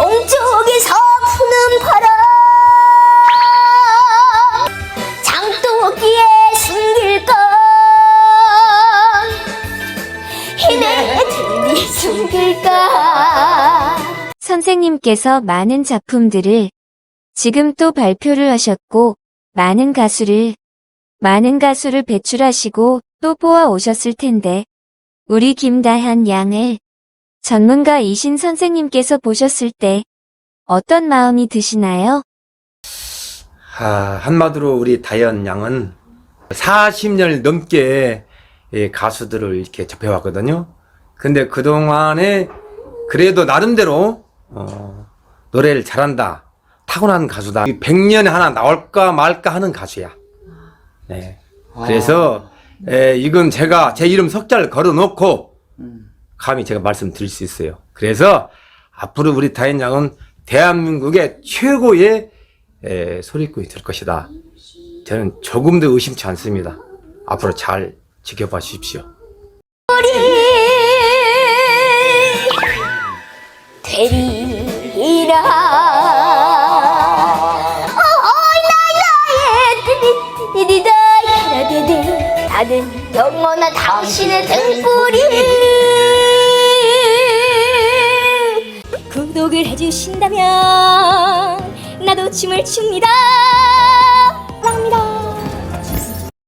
동쪽에서 부는 바람. 장독기에 숨길까 힘에 들니 숨길까 선생님께서 많은 작품들을 지금 또 발표를 하셨고, 많은 가수를, 많은 가수를 배출하시고 또 뽑아 오셨을 텐데, 우리 김다현 양을 전문가 이신 선생님께서 보셨을 때 어떤 마음이 드시나요? 아, 한마디로 우리 다현 양은 40년 넘게 이 가수들을 이렇게 접해왔거든요. 근데 그동안에 그래도 나름대로 어, 노래를 잘한다. 타고난 가수다. 100년에 하나 나올까 말까 하는 가수야. 네. 그래서 에, 이건 제가 제 이름 석자를 걸어놓고 감히 제가 말씀드릴 수 있어요. 그래서 앞으로 우리 다현 양은 대한민국의 최고의 에, 소리꾼이 될 것이다. 저는 조금도 의심치 않습니다. 앞으로 잘 지켜봐 주십시오. 되리라 어이 나는 영원한 당신의 등불이 구독을 해주신다면 나도 춤을 춥니다